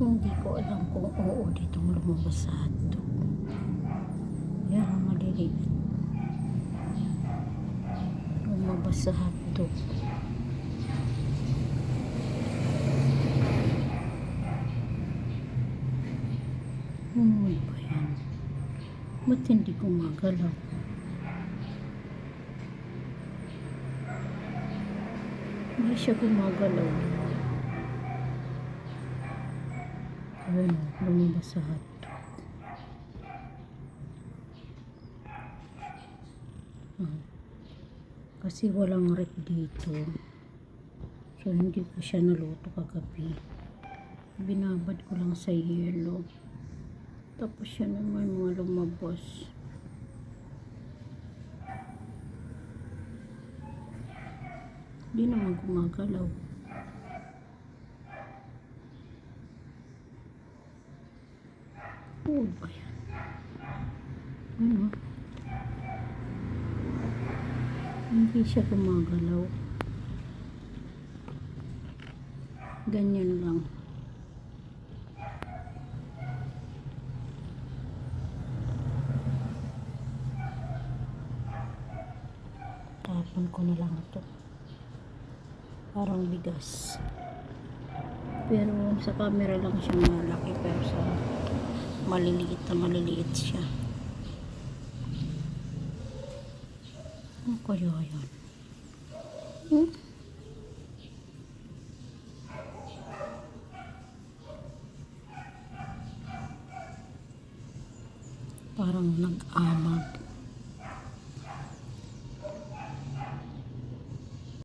Hindi ko alam kung oo ditong lumabas sa hotdog. Yan ang maliliit. Lumabas sa hotdog. Ano ba yan? Ba't hindi gumagalaw? Hindi siya gumagalaw. Ayun, lumabas sa hotdog. Ah. Kasi walang rep dito. So, hindi ko siya naluto kagabi. Binabad ko lang sa yelo. Tapos siya naman mga lumabas. Hindi naman gumagalaw. Yan? Ano? Hindi siya gumagalaw. Ganyan lang. Tapon ko na lang ito. Parang bigas. Pero sa camera lang siya malaki pero sa maliliit na maliliit siya. Ano kaya yan? Hmm? Parang nag-amag.